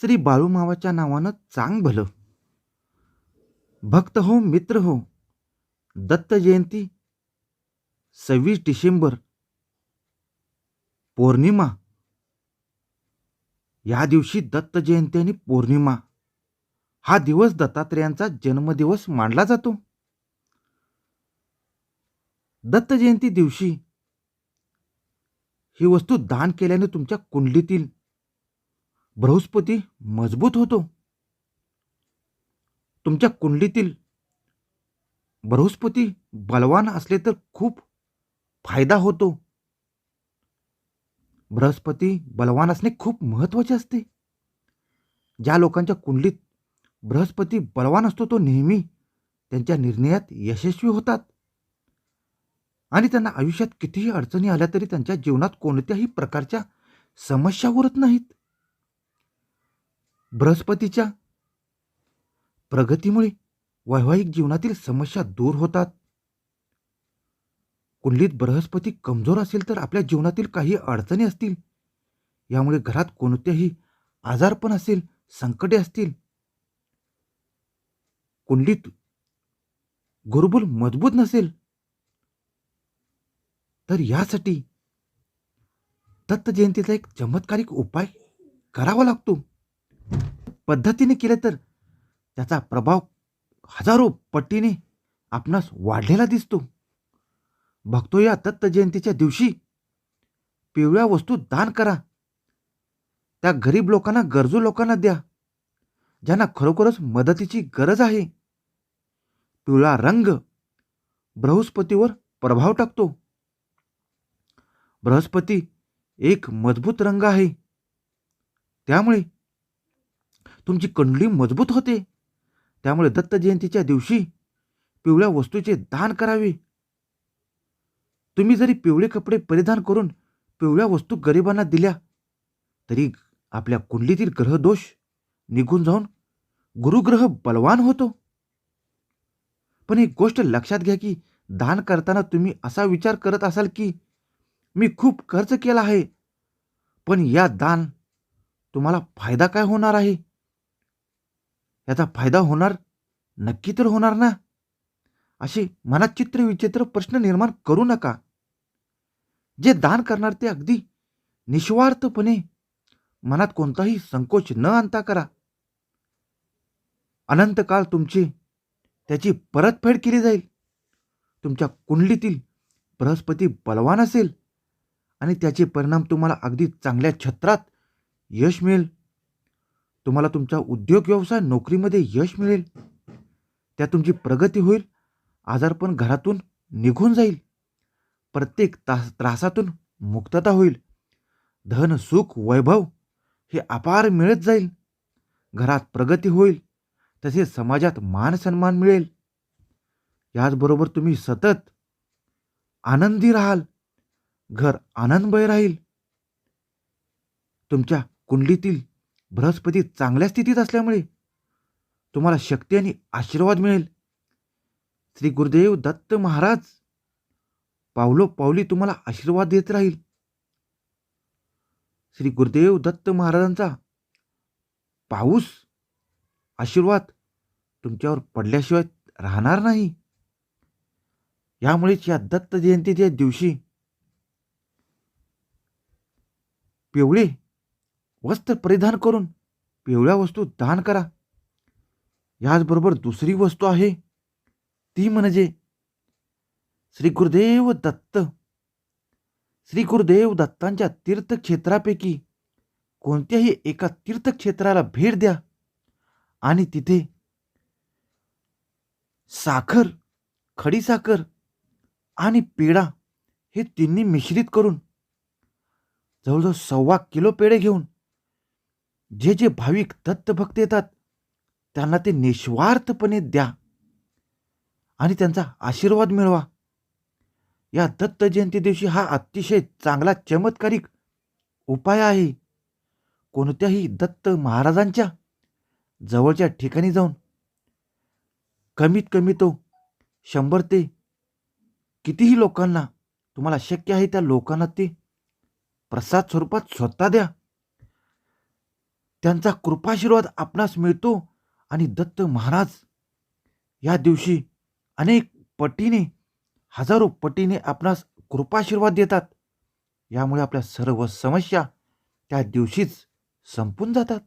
श्री बाळूमावाच्या नावानं चांग भलं. भक्त हो मित्र हो. दत्त जयंती सव्वीस डिसेंबर. पौर्णिमा. या दिवशी दत्त जयंती आणि पौर्णिमा. हा दिवस दत्तात्रेयांचा जन्मदिवस मानला जातो. दत्त जयंती दिवशी ही वस्तू दान केल्याने तुमच्या कुंडलीतील बृहस्पती मजबूत होतो. तुमच्या कुंडलीतील बृहस्पती बलवान असले तर खूप फायदा होतो. बृहस्पती बलवान असणे खूप महत्त्वाचे असते. ज्या लोकांच्या कुंडलीत बृहस्पती बलवान असतो तो नेहमी त्यांच्या निर्णयात यशस्वी होतात. आणि त्यांना आयुष्यात कितीही अडचणी आल्या तरी त्यांच्या जीवनात कोणत्याही प्रकारच्या समस्या उरत नाहीत. बृहस्पतीच्या प्रगतीमुळे वैवाहिक जीवनातील समस्या दूर होतात. कुंडलीत बृहस्पती कमजोर असेल तर आपल्या जीवनातील काही अडचणी असतील. यामुळे घरात कोणतेही आजारपण असेल संकटे असतील. कुंडलीत गुरुबुल मजबूत नसेल तर यासाठी दत्त जयंतीचा एक चमत्कारिक उपाय करावा लागतो. पद्धतीने केले तर त्याचा प्रभाव हजारो पट्टीने आपणास वाढलेला दिसतो. बघतो या दत्त जयंतीच्या दिवशी पिवळ्या वस्तू दान करा. त्या गरीब लोकांना गरजू लोकांना द्या ज्यांना खरोखरच मदतीची गरज आहे. पिवळा रंग बृहस्पतीवर प्रभाव टाकतो. बृहस्पती एक मजबूत रंग आहे. त्यामुळे तुमची कंडली मजबूत होते. त्यामुळे दत्त जयंतीच्या दिवशी पिवळ्या वस्तूचे दान करावे. तुम्ही जरी पिवळे कपडे परिधान करून पिवळ्या वस्तू गरिबांना दिल्या तरी आपल्या कुंडलीतील ग्रहदोष निघून जाऊन गुरुग्रह बलवान होतो. पण एक गोष्ट लक्षात घ्या की दान करताना तुम्ही असा विचार करत असाल की मी खूप खर्च केला आहे पण या दान तुम्हाला फायदा काय होणार आहे? याचा फायदा होणार? नक्की तर होणार ना. असे मनात चित्र विचित्र प्रश्न निर्माण करू नका. जे दान करणार ते अगदी निस्वार्थपणे मनात कोणताही संकोच न आणता करा. अनंत काळ तुमची त्याची परतफेड केली जाईल. तुमच्या कुंडलीतील बृहस्पती बलवान असेल आणि त्याचे परिणाम तुम्हाला अगदी चांगल्या छत्रात यश मिळेल. तुम्हाला तुमचा उद्योग व्यवसाय नोकरीमध्ये यश मिळेल. त्या तुमची प्रगती होईल. आजारपण घरातून निघून जाईल. प्रत्येक तास त्रासातून मुक्तता होईल. धन सुख वैभव हे अपार मिळत जाईल. घरात प्रगती होईल. तसेच समाजात मान सन्मान मिळेल. याचबरोबर तुम्ही सतत आनंदी राहाल. घर आनंदमय राहील. तुमच्या कुंडलीतील बृहस्पती चांगल्या स्थितीत असल्यामुळे तुम्हाला शक्ती आणि आशीर्वाद मिळेल. श्री गुरुदेव दत्त महाराज पावलो पावली तुम्हाला आशीर्वाद देत राहील. श्री गुरुदेव दत्त महाराजांचा पाऊस आशीर्वाद तुमच्यावर पडल्याशिवाय राहणार नाही. यामुळेच या दत्त जयंतीच्या दिवशी पिवळे वस्त्र परिधान करून पिवळ्या वस्तू दान करा. याचबरोबर दुसरी वस्तू आहे. ती म्हणजे श्री गुरुदेव दत्त. श्री गुरुदेव दत्तांच्या तीर्थक्षेत्रापैकी कोणत्याही एका तीर्थक्षेत्राला भेट द्या आणि तिथे साखर खडीसाखर आणि पेढा हे तिन्ही मिश्रित करून जवळजवळ सव्वा किलो पेढे घेऊन जे जे भाविक दत्तभक्त येतात त्यांना ते निस्वार्थपणे द्या आणि त्यांचा आशीर्वाद मिळवा. या दत्त जयंती दिवशी हा अतिशय चांगला चमत्कारिक उपाय आहे. कोणत्याही दत्त महाराजांच्या जवळच्या ठिकाणी जाऊन कमीत कमी तो शंभर ते कितीही लोकांना तुम्हाला शक्य आहे त्या लोकांना ते प्रसाद स्वरूपात स्वतः द्या. त्यांचा कृपाशीर्वाद आपणास मिळतो आणि दत्त महाराज या दिवशी अनेक पटीने हजारो पटीने आपणास कृपाशीर्वाद देतात. यामुळे आपल्या सर्व समस्या त्या दिवशीच संपून जातात.